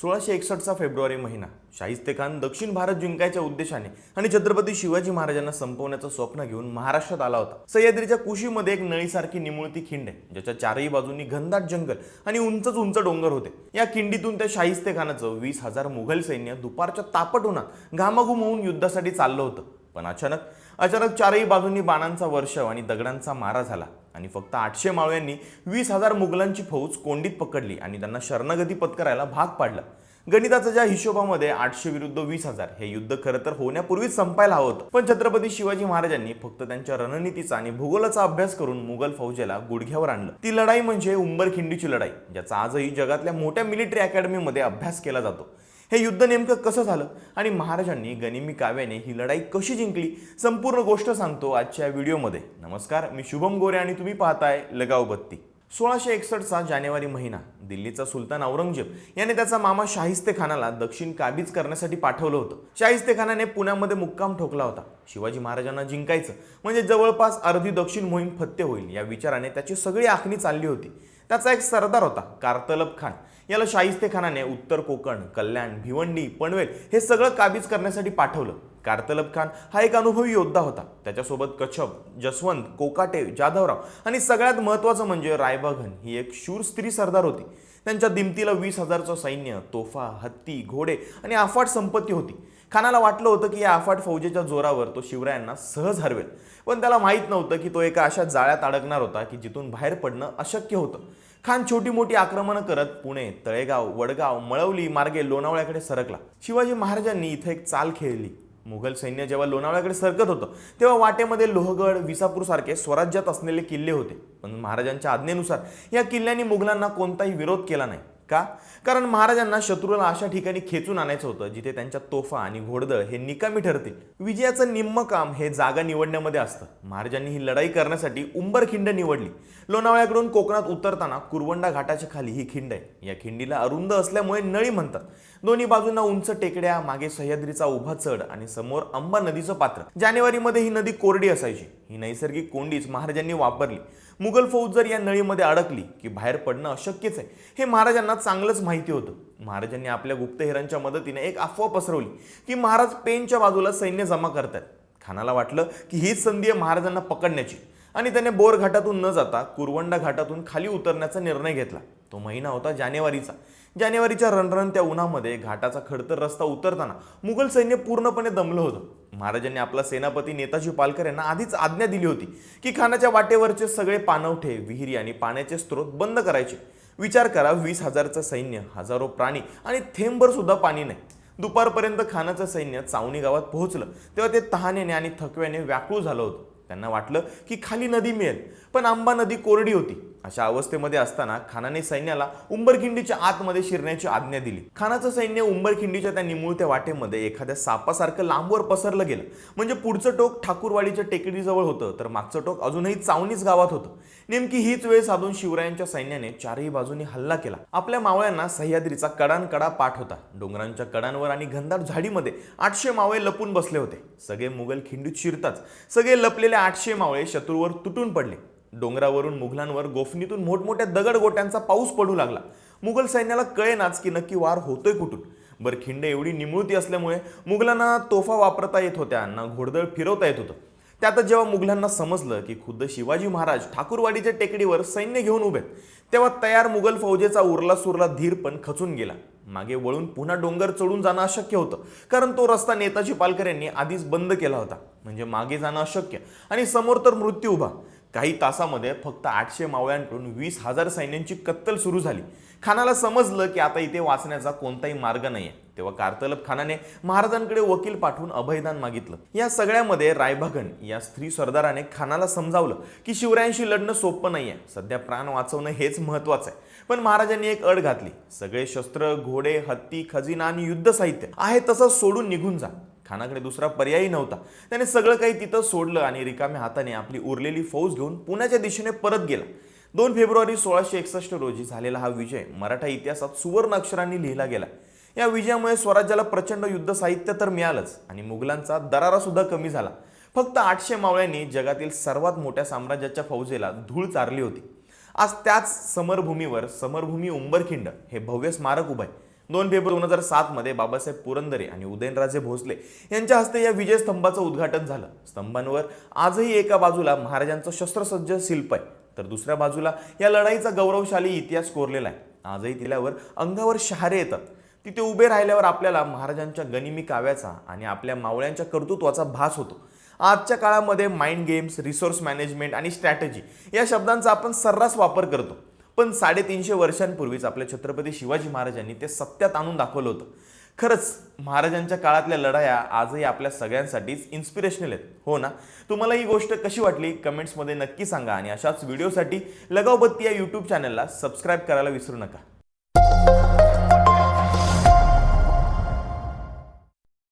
सोळाशे एकसष्टचा फेब्रुवारी महिना. शाहिस्ते खान दक्षिण भारत जिंकायच्या उद्देशाने आणि छत्रपती शिवाजी महाराजांना संपवण्याचं स्वप्न घेऊन महाराष्ट्रात आला होता. सह्याद्रीच्या कुशीमध्ये एक नळीसारखी निमुळती खिंड आहे ज्याच्या चारही बाजूंनी घनदाट जंगल आणि उंचच उंच डोंगर होते. या खिंडीतून त्या शाहिस्ते खानाचं वीस हजार मुघल सैन्य दुपारच्या तापट उन्हात घामाघूम होऊन युद्धासाठी चाललं होतं. पण अचानक अचानक चारही बाजूंनी बाणांचा वर्षाव आणि दगडांचा मारा झाला. आणि फक्त आठशे माळव्यांनी वीस हजार मुघलांची फौज कोंडीत पकडली आणि त्यांना शरणागती पत्करायला भाग पाडलं. गणिताचा ज्या हिशोबामध्ये आठशे विरुद्ध वीस हजार हे युद्ध खरं तर होण्यापूर्वीच संपायला हवं होतं. पण छत्रपती शिवाजी महाराजांनी फक्त त्यांच्या रणनीतीचा आणि भूगोलाचा अभ्यास करून मुघल फौजेला गुडघ्यावर आणलं. ती लढाई म्हणजे उंबरखिंडीची लढाई ज्याचा आजही जगातल्या मोठ्या मिलिटरी अकॅडमीमध्ये अभ्यास केला जातो. हे युद्ध नेमकं कसं झालं? आणि महाराजांनी गनिमी काव्याने ही लढाई कशी जिंकली? संपूर्ण गोष्ट सांगतो आजच्या व्हिडिओमध्ये. नमस्कार मी शुभम गोरे आणि तुम्ही पाहताय लगाव बत्ती सोळाशे एकसष्टचा जानेवारी महिना. दिल्लीचा सुलतान औरंगजेब याने त्याचा मामा शाहिस्ते खानाला दक्षिण काबीज करण्यासाठी पाठवलं होतं. शाहिस्ते खानाने पुण्यामध्ये मुक्काम ठोकला होता. शिवाजी महाराजांना जिंकायचं म्हणजे जवळपास अर्धी दक्षिण मोहीम फत्ते होईल या विचाराने त्याची सगळी आखणी चालली होती. त्याचा एक सरदार होता कारतलब खान. याला शाहिस्ते खानाने उत्तर कोकण कल्याण भिवंडी पनवेल हे सगळं काबीज करण्यासाठी पाठवलं. कार्तलब खान हा एक अनुभवी योद्धा होता. त्याच्यासोबत कच्छप जसवंत कोकाटे जाधवराव आणि सगळ्यात महत्त्वाचं म्हणजे रायबाघन ही एक शूर स्त्री सरदार होती. त्यांच्या दिमतीला वीस हजारचं सैन्य तोफा हत्ती घोडे आणि अफाट संपत्ती होती. खानाला वाटलं होतं की या अफाट फौजेच्या जोरावर तो शिवरायांना सहज हरवेल. पण त्याला माहीत नव्हतं की तो एका अशा जाळ्यात अडकणार होता की जिथून बाहेर पडणं अशक्य होतं. खान छोटी मोठी आक्रमणं करत पुणे तळेगाव वडगाव मळवली मार्गे लोणावळ्याकडे सरकला. शिवाजी महाराजांनी इथं एक चाल खेळली. मुघल सैन्य जेव्हा लोणावळ्याकडे सरकत होतं तेव्हा वाटेमध्ये लोहगड विसापूर सारखे स्वराज्यात असलेले किल्ले होते. पण महाराजांच्या आज्ञेनुसार या किल्ल्यांनी मुघलांना कोणताही विरोध केला नाही. का? कारण महाराजांना शत्रूला अशा ठिकाणी खेचून आणायचं होतं जिथे त्यांच्या तोफा आणि घोडदळ हे निकामी ठरतील. विजयाचं निम्म काम हे जागा निवडण्यामध्ये असतं. महाराजांनी ही लढाई करण्यासाठी उंबर खिंड निवडली. लोणावळ्याकडून कोकणात उतरताना कुरवंडा घाटाच्या खाली ही खिंड आहे. या खिंडीला अरुंद असल्यामुळे नळी म्हणतात. दोन्ही बाजूंना उंच टेकड्या मागे सह्याद्रीचा उभा चढ आणि समोर अंबा नदीचं पात्र. जानेवारीमध्ये ही नदी कोरडी असायची. ही नैसर्गिक कोंडीच महाराजांनी वापरली. मुघल फौज जर या नळीमध्ये अडकली की बाहेर पडणं अशक्यच आहे हे महाराजांना चांगलंच माहिती होतं. महाराजांनी आपल्या गुप्तहेरांच्या मदतीने एक अफवा पसरवली की महाराज पेनच्या बाजूला सैन्य जमा करतात. खानाला वाटलं की हीच संधी आहे महाराजांना पकडण्याची. आणि त्याने बोर घाटातून न जाता कुरवंडा घाटातून खाली उतरण्याचा निर्णय घेतला. तो महिना होता जानेवारीचा. जानेवारीच्या रणरणत्या उन्हामध्ये घाटाचा खडतर रस्ता उतरताना मुघल सैन्य पूर्णपणे दमलं होतं. महाराजांनी आपला सेनापती नेताजी पालकर यांना आधीच आज्ञा दिली होती की खानाच्या वाटेवरचे सगळे पानवठे विहिरी आणि पाण्याचे स्रोत बंद करायचे. विचार करा वीस हजारचं सैन्य हजारो प्राणी आणि थेंबर सुद्धा पाणी नाही. दुपारपर्यंत खानाचं सैन्य चावणी गावात पोहोचलं. तेव्हा ते तहानेने आणि थकव्याने व्याकुळ झालं होतं. त्यांना वाटलं की खाली नदी मिळेल पण आंबा नदी कोरडी होती. अशा अवस्थेमध्ये असताना खानाने सैन्याला उंबरखिंडीच्या आतमध्ये शिरण्याची आज्ञा दिली. खानाचं सैन्य उंबरखिंडीच्या त्या निमुळत्या वाटेमध्ये एखाद्या सापासारखं लांबवर पसरलं गेलं. म्हणजे पुढचं टोक ठाकूरवाडीच्या टेकडीजवळ होतं तर मागचं टोक अजूनही चावणीच गावात होतं. नेमकी हीच वेळ साधून शिवरायांच्या सैन्याने चारही बाजूनी हल्ला केला. आपल्या मावळ्यांना सह्याद्रीचा कडानकडा पाठ होता. डोंगरांच्या कडांवर आणि घनदाट झाडीमध्ये आठशे मावळे लपून बसले होते. सगळे मुघल खिंडीत शिरताच सगळे लपलेले आठशे मावळे शत्रूवर तुटून पडले. डोंगरावरून मुघलांवर गोफणीतून मोठमोठ्या दगडगोट्यांचा पाऊस पडू लागला. मुघल सैन्याला कळेनाच की नक्की वार होतोय कुठून. बरं खिंड एवढी निमुळती असल्यामुळे मुघलांना तोफा वापरता येत होत्या ना घोडदळ फिरवता येत होतं. त्यातच जेव्हा मुघलांना समजलं की खुद्द शिवाजी महाराज ठाकूरवाडीच्या टेकडीवर सैन्य घेऊन उभे तेव्हा तयार मुघल फौजेचा उरला सुरला धीर पण खचून गेला. मागे वळून पुन्हा डोंगर चढून जाणं अशक्य होतं कारण तो रस्ता नेताजी पालकर यांनी आधीच बंद केला होता. म्हणजे मागे जाणं अशक्य आणि समोर तर मृत्यू उभा. काही तासामध्ये फक्त आठशे मावळ्यांकडून वीस हजार सैन्यांची कत्तल सुरू झाली. खानाला समजलं की आता इथे वाचण्याचा कोणताही मार्ग नाही आहे तेव्हा कार्तलब खानाने महाराजांकडे वकील पाठवून अभयदान मागितलं. या सगळ्यामध्ये रायभगन या स्त्री सरदाराने खानाला समजावलं की शिवरायांशी लढणं सोपं नाही आहे सध्या प्राण वाचवणं हेच महत्वाचं आहे. पण महाराजांनी एक अड घातली. सगळे शस्त्र घोडे हत्ती खजिना आणि युद्ध साहित्य आहे तसं सोडून निघून जा. खानाकडे दुसरा पर्यायही नव्हता. त्याने सगळं काही तिथं सोडलं आणि रिकाम्या हाताने आपली उरलेली फौज घेऊन पुण्याच्या दिशेने परत गेला. दोन फेब्रुवारी सोळाशे एकसष्ट रोजी झालेला हा विजय मराठा इतिहासात सुवर्ण अक्षरांनी लिहिला गेला. या विजयामुळे स्वराज्याला प्रचंड युद्ध साहित्य तर मिळालंच आणि मुघलांचा दरारा सुद्धा कमी झाला. फक्त आठशे मावळ्यांनी जगातील सर्वात मोठ्या साम्राज्याच्या फौजेला धूळ चारली होती. आज त्याच समरभूमीवर समरभूमी उंबरखिंड हे भव्य स्मारक उभं आहे. दोन फेब्रुवारी दोन हजार सातमध्ये बाबासाहेब पुरंदरे आणि उदयनराजे भोसले यांच्या हस्ते या विजय स्तंभाचं उद्घाटन झालं. स्तंभांवर आजही एका बाजूला महाराजांचं शस्त्रसज्ज शिल्प आहे तर दुसऱ्या बाजूला या लढाईचा गौरवशाली इतिहास कोरलेला आहे. आजही तिल्यावर अंगावर शहारे येतात. तिथे उभे राहिल्यावर आपल्याला महाराजांच्या गनिमी काव्याचा आणि आपल्या मावळ्यांच्या कर्तृत्वाचा भास होतो. आजच्या काळामध्ये माइंड गेम्स रिसोर्स मॅनेजमेंट आणि स्ट्रॅटेजी या शब्दांचा आपण सर्रास वापर करतो. पण साडेतीनशे वर्षांपूर्वीच आपल्या छत्रपती शिवाजी महाराजांनी ते सत्यात आणून दाखवलं होतं. खरंच महाराजांच्या काळातल्या लढाया आजही आपल्या सगळ्यांसाठीच इन्स्पिरेशनल आहेत. हो ना? तुम्हाला ही गोष्ट कशी वाटली? कमेंट्समध्ये नक्की सांगा आणि अशाच व्हिडिओसाठी लगावबत्ती या यूट्यूब चॅनलला सबस्क्राईब करायला विसरू नका.